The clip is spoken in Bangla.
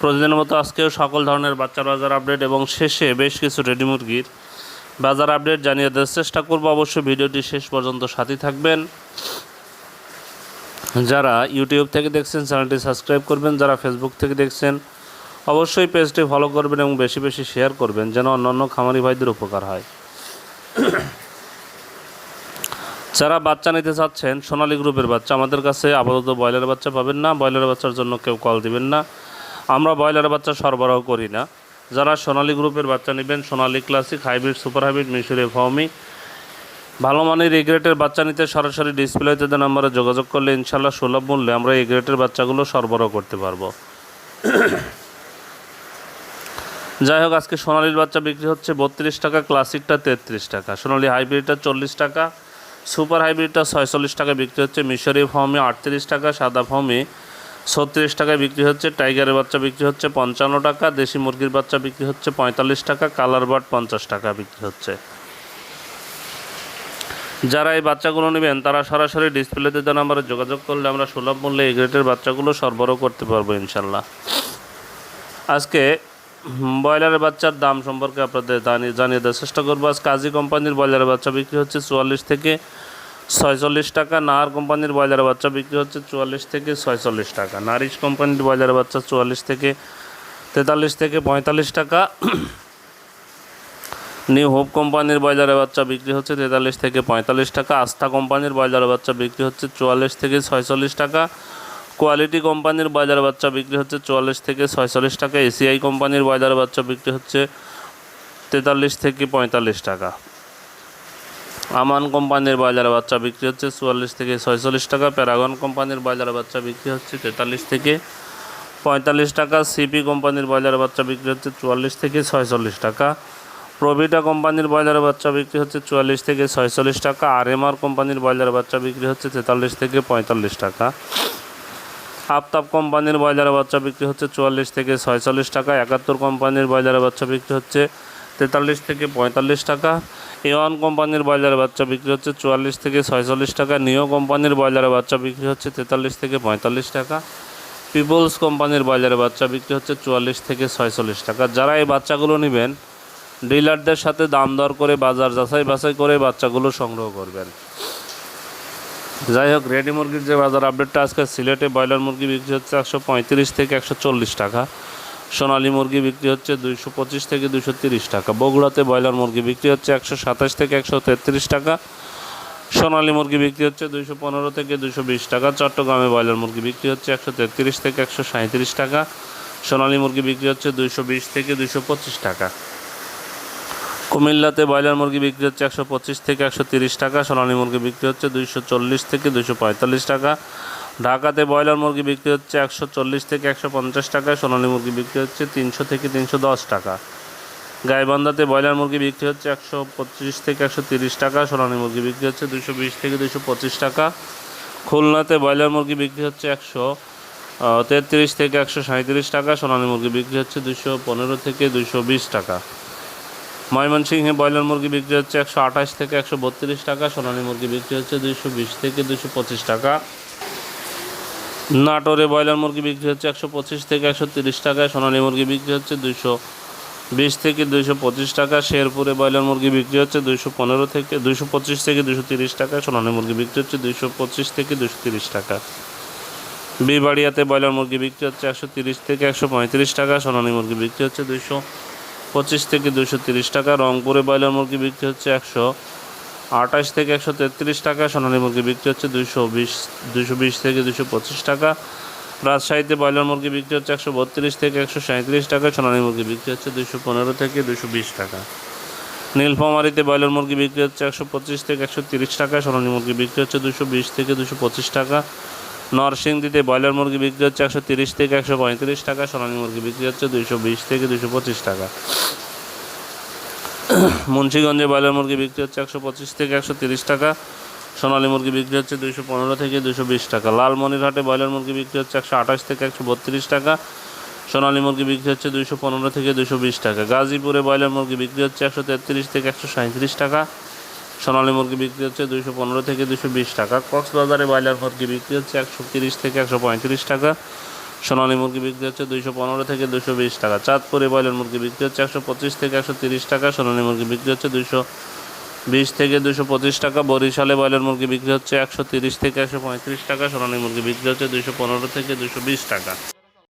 প্রতিদিনের মতো আজকেও সকল ধরনের বাচ্চার বাজার আপডেট এবং শেষে বেশ কিছু রেডি মুরগির বাজার আপডেট জানিয়ে দেওয়ার চেষ্টা করব। অবশ্যই ভিডিওটি শেষ পর্যন্ত সাথে থাকবেন। যারা ইউটিউব থেকে দেখছেন, চ্যানেলটি সাবস্ক্রাইব করবেন। যারা ফেসবুক থেকে দেখছেন, অবশ্যই পেজটি ফলো করবেন এবং বেশি বেশি শেয়ার করবেন যেন অন্যান্য খামারি ভাইদের উপকার হয়। যারা বাচ্চা নিতে চাচ্ছেন, সোনালী গ্রুপের বাচ্চা, আমাদের কাছে আপাতত ব্রয়লার বাচ্চা পাবেন না। ব্রয়লার বাচ্চার জন্য কেউ কল দিবেন না। আমরা ব্রয়লার বাচ্চা সরবরাহ করি না। যারা সোনালী গ্রুপের বাচ্চা নেবেন, Sonali classic hybrid super hybrid মিশরে ফর্মি ভালো মানের এই গ্রেটের বাচ্চা নিতে সরাসরি ডিসপ্লেতে দেওয়া নাম্বারে যোগাযোগ করলে ইনশাল্লাহ সুলভ মূল্যে আমরা এই গ্রেটের বাচ্চাগুলো সরবরাহ করতে পারব। যাই হোক, আজকে সোনালির বাচ্চা বিক্রি হচ্ছে বত্রিশ টাকা ক্লাসিকটা তেত্রিশ টাকা। সোনালি হাইব্রিডটা চল্লিশ টাকা সুপার হাইব্রিডটা ছয়চল্লিশ টাকা বিক্রি হচ্ছে, মিশরি ফর্মে আটত্রিশ টাকা, সাদা ফর্মে ছত্রিশ টাকায় বিক্রি হচ্ছে, টাইগারের বাচ্চা বিক্রি হচ্ছে পঞ্চান্ন টাকা, দেশি মুরগির বাচ্চা বিক্রি হচ্ছে পঁয়তাল্লিশ টাকা, কালার বার্ড পঞ্চাশ টাকা বিক্রি হচ্ছে। যারা এই বাচ্চাগুলো নেবেন, তারা সরাসরি ডিসপ্লেতে দেওয়া নাম্বারে যোগাযোগ করলে আমরা সুলভ মূল্যে এই গ্রেটের বাচ্চাগুলো সরবরাহ করতে পারব ইনশাল্লাহ। আজকে ব্রয়লারের বাচ্চার দাম সম্পর্কে আপনাদের জানিয়ে দেওয়ার চেষ্টা করব। আজ কাজী কোম্পানির ব্রয়লারের বাচ্চা বিক্রি হচ্ছে চুয়াল্লিশ থেকে ছয়চল্লিশ টাকা, নাহার কোম্পানির ব্রয়লারের বাচ্চা বিক্রি হচ্ছে চুয়াল্লিশ থেকে ছয়চল্লিশ টাকা। নারিশ কোম্পানির ব্রয়লারের বাচ্চা চুয়াল্লিশ থেকে তেতাল্লিশ থেকে পঁয়তাল্লিশ টাকা। নিউ হোপ কোম্পানির ব্রয়লারের বাচ্চা বিক্রি হচ্ছে তেতাল্লিশ থেকে পঁয়তাল্লিশ টাকা। আস্থা কোম্পানির ব্রয়লারের বাচ্চা বিক্রি হচ্ছে চুয়াল্লিশ থেকে ছয়চল্লিশ টাকা। কোয়ালিটি কোম্পানির বাজার বাচ্চা বিক্রি হচ্ছে চুয়াল্লিশ থেকে ছয়চল্লিশ টাকা। এসিআই কোম্পানির বাজার বাচ্চা বিক্রি হচ্ছে তেতাল্লিশ থেকে পঁয়তাল্লিশ টাকা। আমান কোম্পানির বাজার বাচ্চা বিক্রি হচ্ছে চুয়াল্লিশ থেকে ছয়চল্লিশ টাকা, প্যারাগন কোম্পানির বাজার বাচ্চা বিক্রি হচ্ছে তেতাল্লিশ থেকে পঁয়তাল্লিশ টাকা, সিপি কোম্পানির বাজার বাচ্চা বিক্রি হচ্ছে চুয়াল্লিশ থেকে ছয়চল্লিশ টাকা, প্রভিটা কোম্পানির ব্রয়লার বাচ্চা বিক্রি হচ্ছে চুয়াল্লিশ থেকে ছয়চল্লিশ টাকা আর এমআর কোম্পানির ব্রয়লার বাচ্চা বিক্রি হচ্ছে তেতাল্লিশ থেকে পঁয়তাল্লিশ টাকা, আফতাব কোম্পানির ব্রয়লার বাচ্চা বিক্রি হচ্ছে চুয়াল্লিশ থেকে ছয়চল্লিশ টাকা, একাত্তর কোম্পানির ব্রয়লার বাচ্চা বিক্রি হচ্ছে তেতাল্লিশ থেকে পঁয়তাল্লিশ টাকা। এ ওয়ান কোম্পানির ব্রয়লার বাচ্চা বিক্রি হচ্ছে চুয়াল্লিশ থেকে ছয়চল্লিশ টাকা। নিও কোম্পানির ব্রয়লার বাচ্চা বিক্রি হচ্ছে তেতাল্লিশ থেকে পঁয়তাল্লিশ টাকা। পিপলস কোম্পানির ব্রয়লার বাচ্চা বিক্রি হচ্ছে চুয়াল্লিশ থেকে ছয়চল্লিশ টাকা। যারা এই বাচ্চাগুলো নেবেন, ডিলারদের সাথে দাম দর করে, বাজার যাচাই বাছাই করে বাচ্চাগুলো সংগ্রহ করবেন। যাই হোক, রেডি মুরগির যে বাজার আপডেটটা আজকে সিলেটে ব্রয়লার মুরগি বিক্রি হচ্ছে একশো পঁয়ত্রিশ থেকে একশো চল্লিশ টাকা। সোনালী মুরগি বিক্রি হচ্ছে দুইশো পঁচিশ থেকে দুশো তিরিশ টাকা। বগুড়াতে ব্রয়লার মুরগি বিক্রি হচ্ছে একশো সাতাশ থেকে একশো তেত্রিশ টাকা। সোনালী মুরগি বিক্রি হচ্ছে দুইশো পনেরো থেকে দুশো বিশ টাকা। চট্টগ্রামে ব্রয়লার মুরগি বিক্রি হচ্ছে একশো তেত্রিশ থেকে একশো সাঁত্রিশ টাকা। সোনালী মুরগি বিক্রি হচ্ছে দুইশো বিশ থেকে দুশো পঁচিশ টাকা। কুমিল্লাতে ব্রয়লার মুরগি বিক্রি হচ্ছে একশো পঁচিশ থেকে একশো তিরিশ টাকা। সোনালী মুরগি বিক্রি হচ্ছে দুইশো চল্লিশ থেকে দুশো পঁয়তাল্লিশ টাকা। ঢাকাতে ব্রয়লার মুরগি বিক্রি হচ্ছে একশো চল্লিশ থেকে একশো পঞ্চাশ টাকা সোনালী মুরগি বিক্রি হচ্ছে তিনশো থেকে তিনশো দশ টাকা। গাইবান্ধাতে ব্রয়লার মুরগি বিক্রি হচ্ছে একশো পঁচিশ থেকে একশো তিরিশ টাকা, সোনালী মুরগি বিক্রি হচ্ছে দুশো বিশ থেকে দুশো পঁচিশ টাকা। খুলনাতে ব্রয়লার মুরগি বিক্রি হচ্ছে একশো তেত্রিশ থেকে একশো সাঁত্রিশ টাকা, সোনালী মুরগি বিক্রি হচ্ছে দুশো পনেরো থেকে দুশো বিশ টাকা। ময়মনসিংহে ব্রয়লার মুরগি বিক্রি হচ্ছে একশো আঠাশ থেকে একশো বত্রিশ টাকা, সোনালী মুরগি বিক্রি হচ্ছে দুশো বিশ থেকে দুশো পঁচিশ টাকা। নাটোরে ব্রয়লার মুরগি বিক্রি হচ্ছে একশো পঁচিশ থেকে একশো তিরিশ টাকায়, সোনালী মুরগি বিক্রি হচ্ছে দুইশো বিশ থেকে দুইশো পঁচিশ টাকা শেরপুরে ব্রয়লার মুরগি বিক্রি হচ্ছে দুইশো পনেরো থেকে, দুইশো পঁচিশ থেকে দুশো তিরিশ টাকা সোনালী মুরগি বিক্রি হচ্ছে দুইশো পঁচিশ থেকে দুশো তিরিশ টাকা বিবাড়িয়াতে ব্রয়লার মুরগি বিক্রি হচ্ছে একশো তিরিশ থেকে একশো পঁয়ত্রিশ টাকা সোনালী মুরগি বিক্রি হচ্ছে দুইশো পঁচিশ থেকে দুশো তিরিশ টাকা রংপুরে ব্রয়লার মুরগি বিক্রি হচ্ছে একশো আঠাশ থেকে একশো তেত্রিশ টাকা, সোনালী মুরগি বিক্রি হচ্ছে দুশো বিশ দুশো বিশ থেকে দুশো পঁচিশ টাকা। রাজশাহীতে ব্রয়লার মুরগি বিক্রি হচ্ছে একশো বত্রিশ থেকে একশো সাঁত্রিশ টাকা, সোনালী মুরগি বিক্রি হচ্ছে দুশো পনেরো থেকে দুশো বিশ টাকা। নীলফামারিতে ব্রয়লার মুরগি বিক্রি হচ্ছে একশো পঁচিশ থেকে একশো তিরিশ টাকা, সোনালী মুরগি বিক্রি হচ্ছে দুশো বিশ থেকে দুশো পঁচিশ টাকা। নরসিংদীতে ব্রয়লার মুরগি বিক্রি হচ্ছে একশো তিরিশ থেকে একশো পঁয়ত্রিশ টাকা, সোনালী মুরগি বিক্রি হচ্ছে দুইশো বিশ থেকে দুশো পঁচিশ টাকা। মুন্সিগঞ্জে ব্রয়লার মুরগি বিক্রি হচ্ছে একশো পঁচিশ থেকে একশো তিরিশ টাকা। সোনালী মুরগি বিক্রি হচ্ছে দুইশো পনেরো থেকে দুশো বিশ টাকা। লালমনিরহাটে ব্রয়লার মুরগি বিক্রি হচ্ছে একশো আঠাশ থেকে একশো বত্রিশ টাকা। সোনালী মুরগি বিক্রি হচ্ছে দুইশো পনেরো থেকে দুশো বিশ টাকা। গাজীপুরে ব্রয়লার মুরগি বিক্রি হচ্ছে একশো তেত্রিশ থেকে একশো সাঁত্রিশ টাকা। সোনালী মুরগি বিক্রি হচ্ছে দুইশো পনেরো থেকে দুশো বিশ টাকা। কক্সবাজারে ব্রয়লার মুরগি বিক্রি হচ্ছে একশো তিরিশ থেকে একশো পঁয়ত্রিশ টাকা। সোনালী মুরগি বিক্রি হচ্ছে দুইশো পনেরো থেকে দুশো বিশ টাকা। চাঁদপুরে ব্রয়লার মুরগি বিক্রি হচ্ছে একশো পঁচিশ থেকে একশো তিরিশ টাকা, সোনালী মুরগি বিক্রি হচ্ছে দুশো বিশ থেকে দুশো পঁচিশ টাকা, বরিশালে ব্রয়লার মুরগি বিক্রি হচ্ছে একশো তিরিশ থেকে একশো পঁয়ত্রিশ টাকা, সোনালী মুরগি বিক্রি হচ্ছে দুশো পনেরো থেকে দুশো বিশ টাকা।